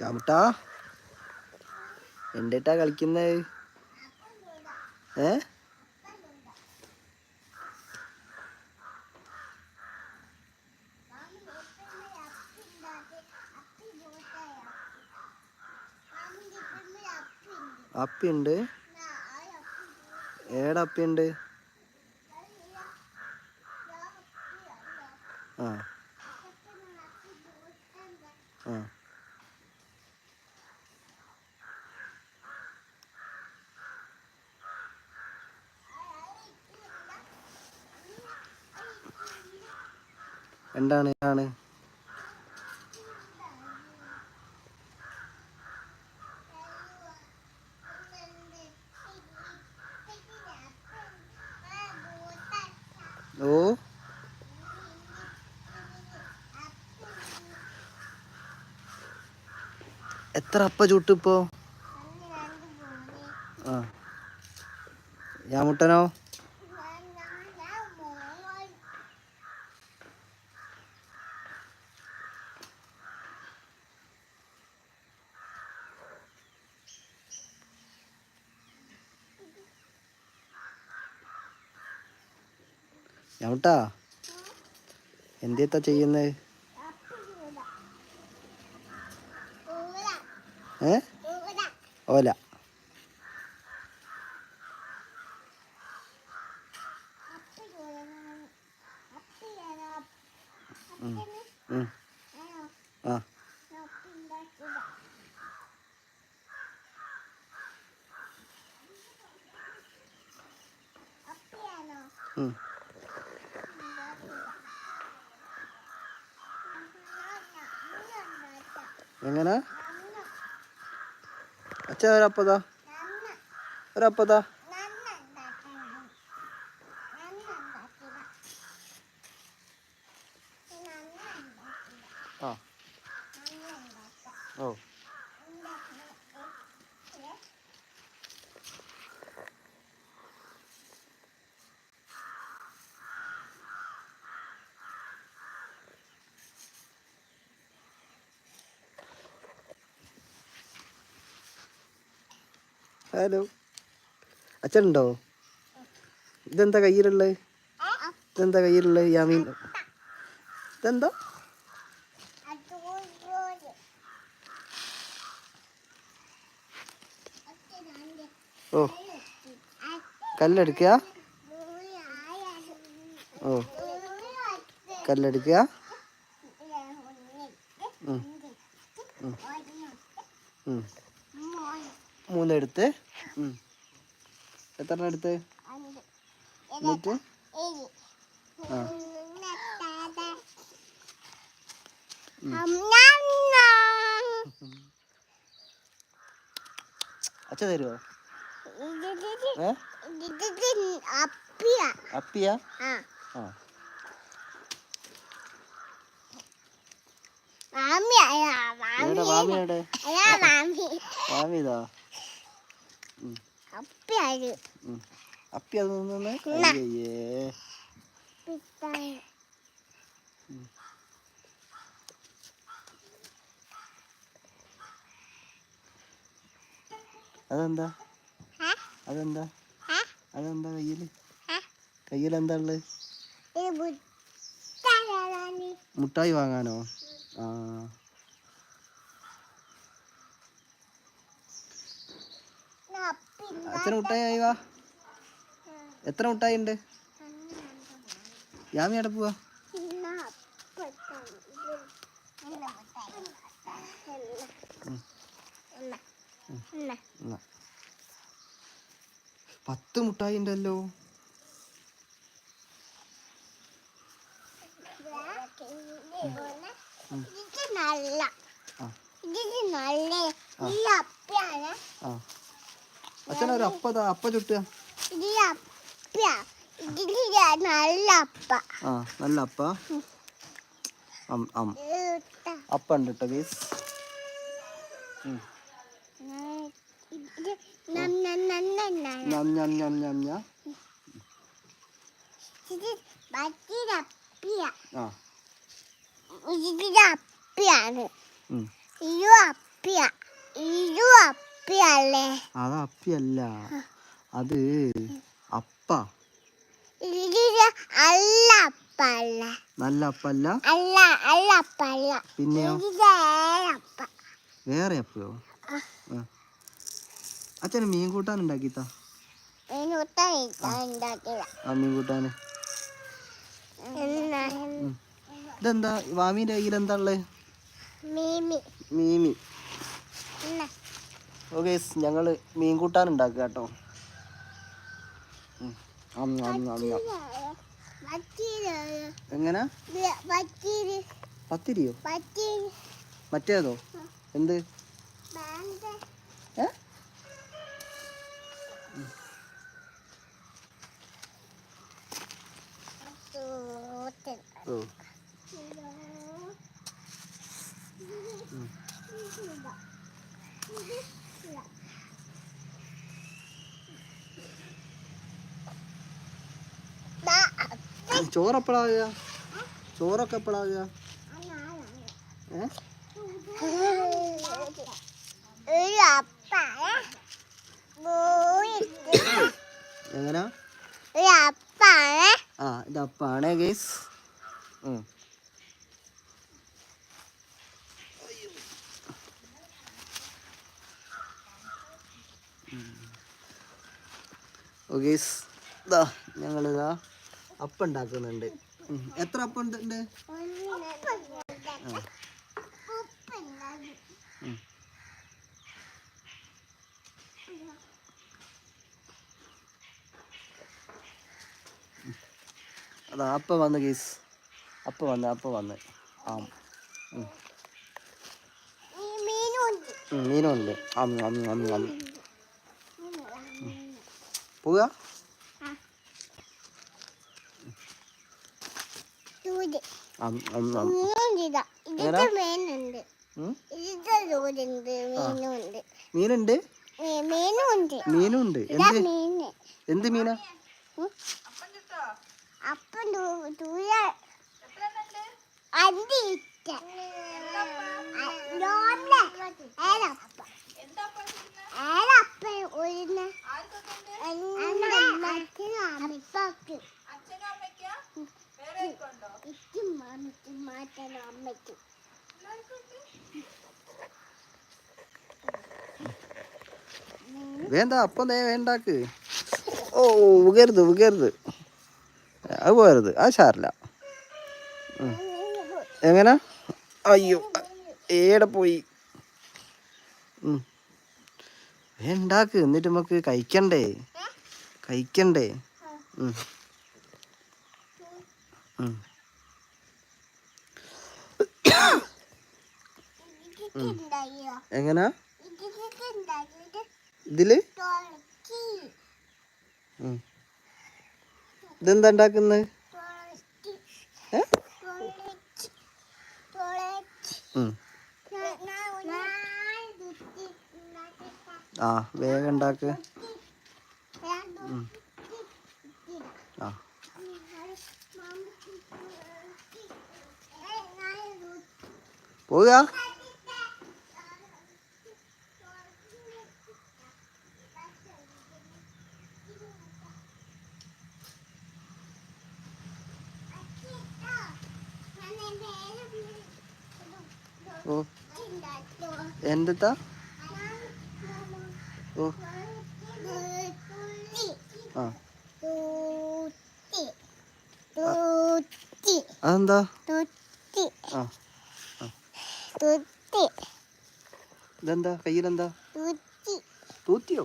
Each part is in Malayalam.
ചാമുട്ടാ എന്തിട്ടാ കളിക്കുന്നത് ഏ? അപ്പിണ്ട്. ഏടെ അപ്പിയുണ്ട് ആ ആ എന്താണ് ആണ് ഓ? എത്ര അപ്പ ചുട്ടിപ്പോ ആ യാമുട്ടനോ യാമുട്ടാ എന്തിത്താ ചെയ്യുന്നത് ഏ? ഓല. ആ. ഉം. എങ്ങനെ? അച്ഛ ഒരപ്പതാ. ഒരപ്പതാ ആ ഓ ഹലോ. അച്ഛനുണ്ടോ? ഇതെന്താ കയ്യിലുള്ളത് ഇതെന്താ കയ്യിലുള്ളത് യാമീൻ? ഇതെന്താ? ഓ. കല്ലെടുക്കുക? ഓ. കല്ലെടുക്കുക ഉം. ഉം. ഉം. മൂന്നെടുത്ത്. എത്ര എടുത്ത്? എന്നിട്ട്? ആ. അച്ഛ തരുമോ ഏ? അപ്പിയ? ആ. ആ. മാമിയ മാമിയാ മാമി എവിടെ അതാ മാമി മാമി ഇതാ അപ്പിയത് ഉം. അപ്പി അത് നിന്ന് അയ്യേ അതെന്താ? അതെന്താ? അതെന്താ കയ്യിൽ? കയ്യിൽ എന്താ ഉള്ളത് മുട്ടായി വാങ്ങാനോ? ആ. അച്ഛന് മുട്ടായി വാ. എത്ര മുട്ടായി ഉണ്ട് യാമി എവിടെ പോവാ. പത്ത് മുട്ടായി ഉണ്ടല്ലോ നല്ല നല്ല അച്ഛൻ ഒരു അപ്പ അപ്പ ചുട്ടുക അപ്പിയ നല്ല അപ്പ. ആ നല്ല അപ്പ അപ്പ ഉണ്ട് കേട്ടോ ഗീസ് അപ്പിയ അപ്പിയാണ്. അപ്പിയ. അപ്പിയ ഇത് അപ്പിയല്ലേ? അത് അപ്പിയല്ല. അത് അപ്പ. അല്ല അപ്പല്ല. നല്ല അപ്പല്ല? അല്ല അല്ല അപ്പല്ല. പിന്നെയോ? വേറെ അപ്പയോ. അച്ഛന് മീൻ കൂട്ടാൻ ഉണ്ടാക്കിത്താ ആ. മീൻ കൂട്ടാന് ഇതെന്താ? വാമീന്റെ കയ്യിൽ എന്താ ഉള്ളത് മീമി. മീമി. ഓക്കെ ഞങ്ങൾ മീൻ കൂട്ടാൻ ഉണ്ടാക്കുക കേട്ടോ. എങ്ങനെ? പത്തിരിയോ? മറ്റേതോ? എന്ത്? ഏ? ഓ ചോറെപ്പോഴാകുക ചോറൊക്കെ എപ്പോഴാ വരിക എങ്ങനെ? ആ ഇത് അപ്പാണ് ഗേസ് ഓക്കേസ് ഇതാ ഞങ്ങളിതാ അപ്പം ഉണ്ടാക്കുന്നുണ്ട് എത്ര അപ്പം ഉണ്ട്. അതാ അപ്പം വന്ന് കേസ് അപ്പം വന്ന് അപ്പം വന്ന്. ആ. മീനുണ്ട്. പോവുക ചൂട് അം അം അം മീനുണ്ട് എങ്ങനാ? ഇതിന്റെ മീനുണ്ട് ഉം. ഇതിന്റെ ചൂടുണ്ട് മീനുണ്ട് മീനുണ്ട് മീ- മീനുണ്ട് മീനുണ്ട്. മീനുണ്ട്. എന്ത്? മീന്. എന്ത് മീനാ? അപ്പം ഏലപ്പ. ഏലപ്പ ഒരു വേണ്ട അപ്പം ദേ വേണ്ടാക്ക്. ഓ ഉകരുത് ഉകരുത്. അത് പോരുത് അത് സാറില്ല എങ്ങനെ? അയ്യോ ഏടെ പോയി. വേണ്ടാക്ക് എന്നിട്ട് നമുക്ക് കഴിക്കണ്ടേ? കഴിക്കണ്ടേ? ഉം. ഉം. എങ്ങനാ? ഇതിൽ. ഇതെന്താ ഉണ്ടാക്കുന്നത്. ആ വേഗം ഉണ്ടാക്ക്. ആ. പോവുക ഓ എന്തെത്താ ഓ. ആ. അതെന്താ? ആ ഇതെന്താ? കയ്യിലെന്താ? തൂത്തിയോ?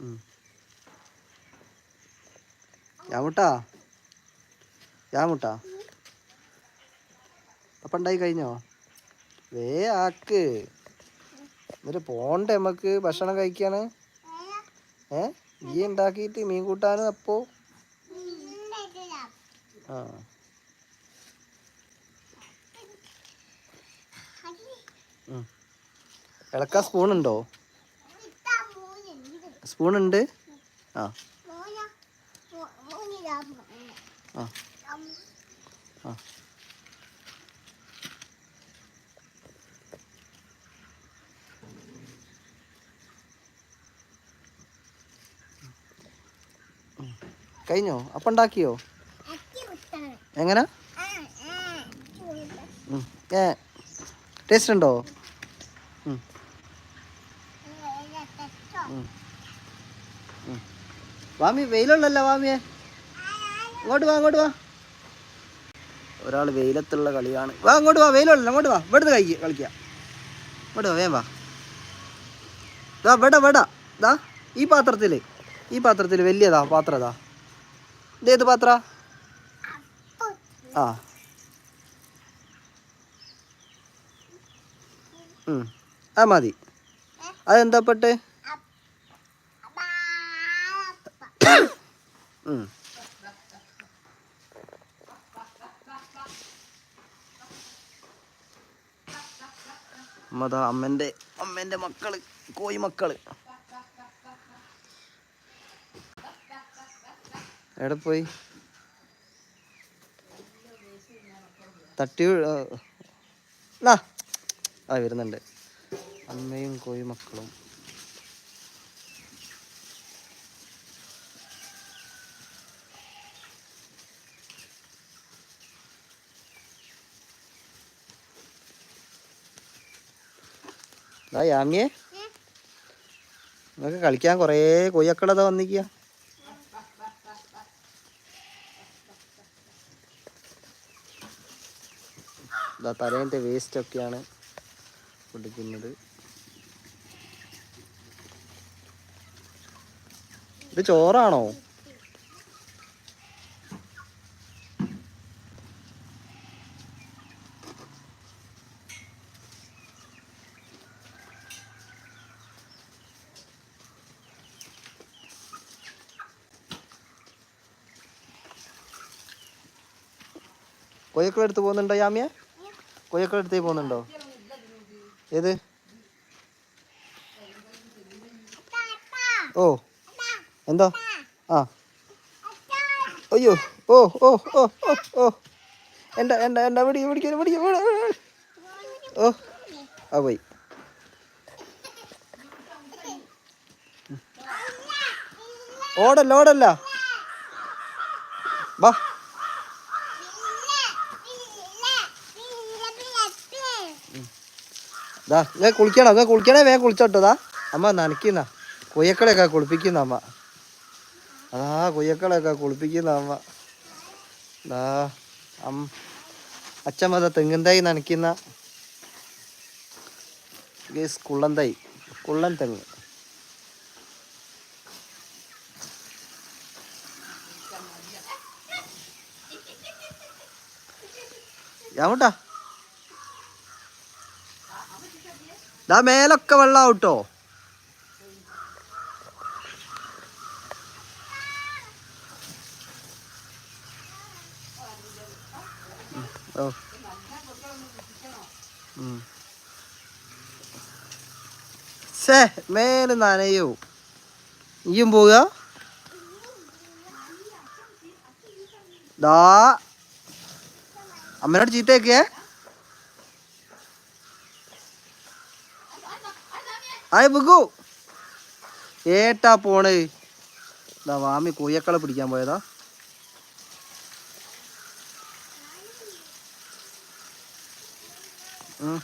ഉം. യാമുട്ടാ അപ്പം ഉണ്ടായി കഴിഞ്ഞോ? വേ ആക്ക്. എന്നിട്ട് പോണ്ടേ നമുക്ക് ഭക്ഷണം കഴിക്കാണ് ഏ? ഈ ഉണ്ടാക്കിയിട്ട് മീൻ കൂട്ടാനും അപ്പോ? ആ. ഉം. സ്പൂണുണ്ടോ ഉണ്ട്? ആ. ആ. ആ. കഴിഞ്ഞോ? അപ്പം ഉണ്ടാക്കിയോ? എങ്ങനെ. ഏ ടേസ്റ്റ് ഉണ്ടോ. വാമി വെയിലുള്ളല്ലോ വാമിയെ. ഇങ്ങോട്ട് വാ അങ്ങോട്ട് വാ. ഒരാൾ വെയിലത്തുള്ള കളിയാണ്. വാ അങ്ങോട്ട് വാ വെയിലുള്ള അങ്ങോട്ട് വാ. ഇവിടുന്ന് കഴിക്കുക കളിക്കുക ഇങ്ങോട്ട് വാ വേം വാ. ഇതാ ഇവിടെ ഇവിടെ ഇതാ ഈ പാത്രത്തിൽ ഈ പാത്രത്തിൽ വലിയതാ പാത്രം ഇതാ ഇതേത് പാത്ര? ആ. ആ മതി. അതെന്താ പെട്ടേ? ഉം. അമ്മതാ അമ്മന്റെ അമ്മേന്റെ മക്കൾ കോയി മക്കൾ. എവിടെ പോയി? തട്ടി. ആ വരുന്നുണ്ട്. അമ്മയും കോയി മക്കളും. ദാ യാമിയെ. നിങ്ങൾക്ക് കളിക്കാൻ കുറേ കൊയ്യക്കളതാ വന്നിക്കുക ഇതാ തലേന്റെ വേസ്റ്റൊക്കെയാണ് കൊടുക്കുന്നത്. ഇത് ചോറാണോ? കൊയ്യക്കൾ എടുത്ത് പോകുന്നുണ്ടോ യാമിയ? കൊയ്യക്കള എടുത്ത് പോകുന്നുണ്ടോ? ഏത്? ഓ. എന്തോ? ആ. അയ്യോ. ഓ ഓ ഓ ഓ ഓ. എന്താ എന്റെ എന്റെ പിടി പിടിക്കാൻ പിടിക്കാൻ ഓ. ആ പോയി. ഓടല്ല ഓടല്ല. വാ. ദാ ഞാൻ കുളിക്കണം? ഞാൻ കുളിക്കണേ വേഗം കുളിച്ചോട്ടോ ദാ. അമ്മ നനയ്ക്കുന്ന. കൊയ്യക്കളെയൊക്കെ കുളിപ്പിക്കുന്ന അമ്മ. അതാ കൊയ്യക്കളെയൊക്കെ കുളിപ്പിക്കുന്ന അമ്മ. ദാ അമ്മ അച്ഛൻ ദാ തെങ്ങിൻ തൈ നനയ്ക്കുന്ന. കുള്ളൻ തൈ കുള്ളൻ തെങ്ങ്. യാമട്ടാ. ദാ മേലൊക്കെ വെള്ളം ട്ടോ ഓ. ഉം. മേലെ നനയോ. ഇയും പോവുക. ദാ. അമ്മനോട് ചീത്തയൊക്കെ ആയ ബുക്കു ഏട്ടാ പോണ്. ദാ വാമി കൂയക്കളെ പിടിക്കാൻ പോയതാ. ഉം.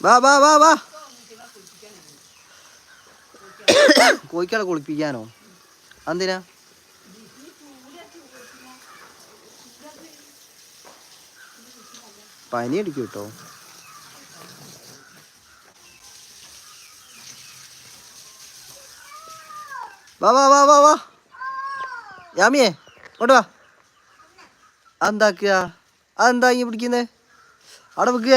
വാ വാ വാ വാ. കോഴിക്കളെ കുളിപ്പിക്കാനോ? എന്തിനാ പനി അടിക്കും കേട്ടോ വാ വാ വാ വാ വാ. യാമിയേ ഇങ്ങോട്ട് വാ. അതെന്താക്കുക? അതെന്താ ഇങ്ങനെ പിടിക്കുന്നേ? അവിടെ വെക്കുക.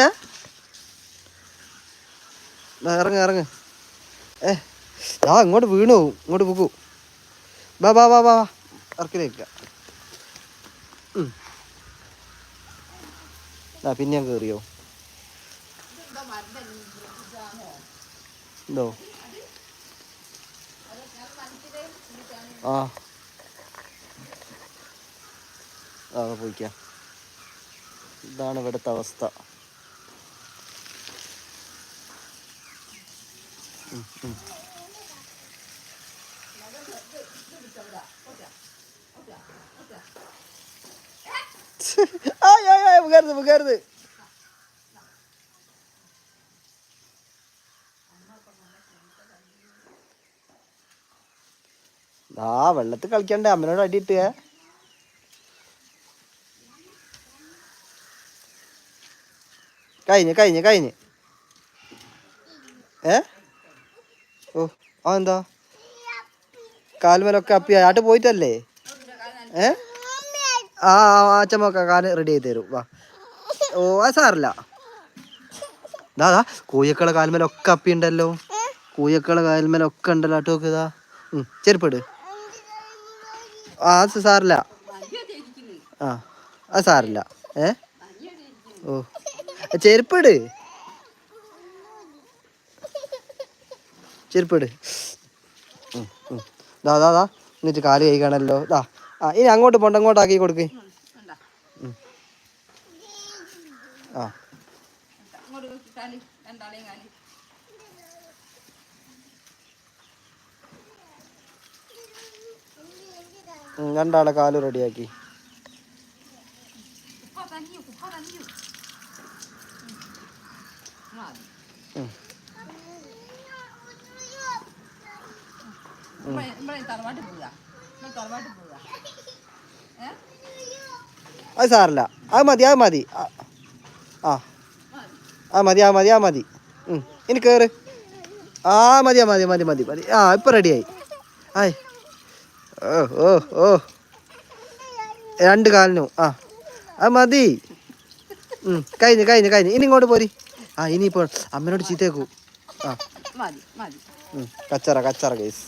ഇറങ്ങ് ഇറങ്ങ്. ഏ ആ ഇങ്ങോട്ട് വീണു. പോകും ഇങ്ങോട്ട് പോകൂ. വാ വാ വാ വാ വാ. ഇറക്കിലേക്ക്. പിന്നെ ഞാൻ കയറിയോ എന്തോ ആ. ആ പോയിക്കാം. ഇതാണ് ഇവിടുത്തെ അവസ്ഥ. ഉം, ആയ് മുകരുത് ദാ വെള്ളത്തിൽ കളിക്കണ്ടേ അമ്മനോട് അടിയിട്ട് കഴിഞ്ഞ് കഴിഞ്ഞ് കഴിഞ്ഞ്. ഏ? ഓ ആ എന്താ കാൽമലൊക്കെ അപ്പി ആട്ട് പോയിട്ടല്ലേ? ഏ? ആ ആ, അച്ഛമ്മക്ക റെഡി ആയി തരും. വാ. ഓ അത് സാറില്ല ദാ കൂയക്കളെ കാൽമേലൊക്കെ അപ്പി ഉണ്ടല്ലോ കൂയക്കളെ കാൽമേലൊക്കെ ഉണ്ടല്ലോ. അട്ടോക്ക് ഇതാ ചെരുപ്പിട്. ആ അത് സാറില്ല ആ അത് സാറില്ല ഏ? ഓ ചെരുപ്പിട്. ചെരുപ്പിട്. ദാ ദാ ദാ എന്നിട്ട് കാൽ കഴിക്കണല്ലോ ദാ. ആ ഇനി അങ്ങോട്ട് പോണ്ട അങ്ങോട്ടാക്കി കൊടുക്ക് ഉം. ആ രണ്ടാളെ കാൽ റെഡിയാക്കി ഉം. തറവാട്ടിൽ അത് സാറില്ല. അത് മതി അത് മതി. ആ ആ. മതി ആ മതി ആ മതി. ഇനി കയറ് ആ മതി ആ മതി മതി മതി മതി. ആ ഇപ്പം റെഡിയായി. ആയ്. ഓ ഓ ഓ. രണ്ട് കാലിനും. ആ. അത് മതി. കഴിഞ്ഞ് കഴിഞ്ഞ് കഴിഞ്ഞ്. ഇനി ഇങ്ങോട്ട് പോരി. ആ ഇനിയിപ്പോൾ അമ്മനോട് ചീത്തേക്കൂ. ആ. കച്ചറ കച്ചറ കേസ്.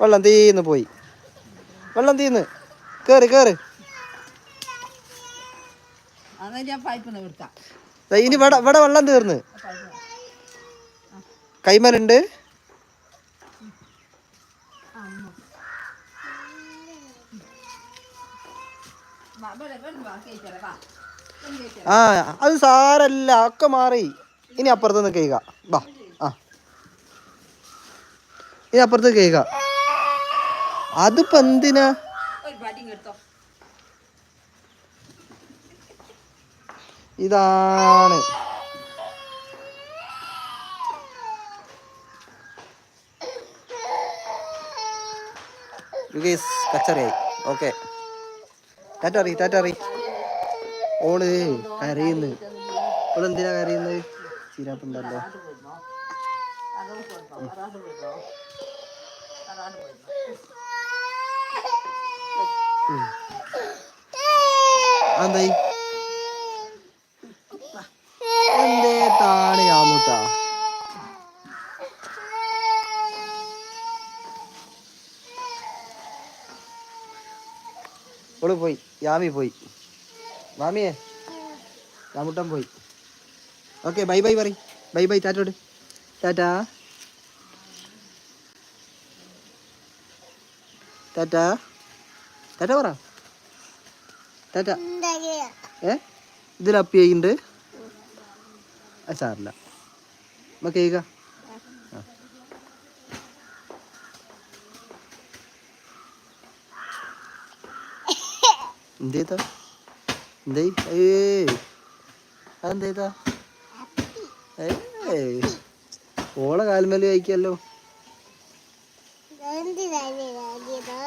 വെള്ളം തീന്ന് പോയി. വെള്ളം തീന്ന്. കേറി കേറി. ഇനി വട വട വെള്ളം തീർന്ന്. കൈമലുണ്ട്. ആ അത് സാരല്ല ഒക്കെ മാറി. ഇനി അപ്പുറത്ത് നിന്ന് വാ ഇനി അപ്പുറത്ത് കേൾക്ക. അതിപ്പോ എന്തിനാ ഇതാണ്. യുഗേസ് കച്ചറയായി ഓക്കെ ടാറ്ററി ടാറ്ററി ഓൾ കരയുന്നു. ഓൾ എന്തിനാ കരയുന്നത് ചീരാപ്പുണ്ടല്ലോ. എന്തായി എന്തേ താണ് ഓൾ പോയി. യാമി പോയി. മാമിയെ യാമുട്ടൻ പോയി. ഓക്കെ ബൈ ബൈ പറ ബൈ ബൈ ടാറ്റോട് ടാറ്റാ. ടാറ്റാ ടാറ്റ പറ ടാറ്റ ഏ ഇതിൽ അപ്പി ചെയ്യുന്നുണ്ട് അത് സാറില്ല നമുക്ക് ചെയ്യുക എന്തേതാ? എന്തേ ഏ അതെന്തേതാ? ഏ ഓളെ കാൽമേൽ കഴിക്കല്ലോ ഏ ആ ഉം.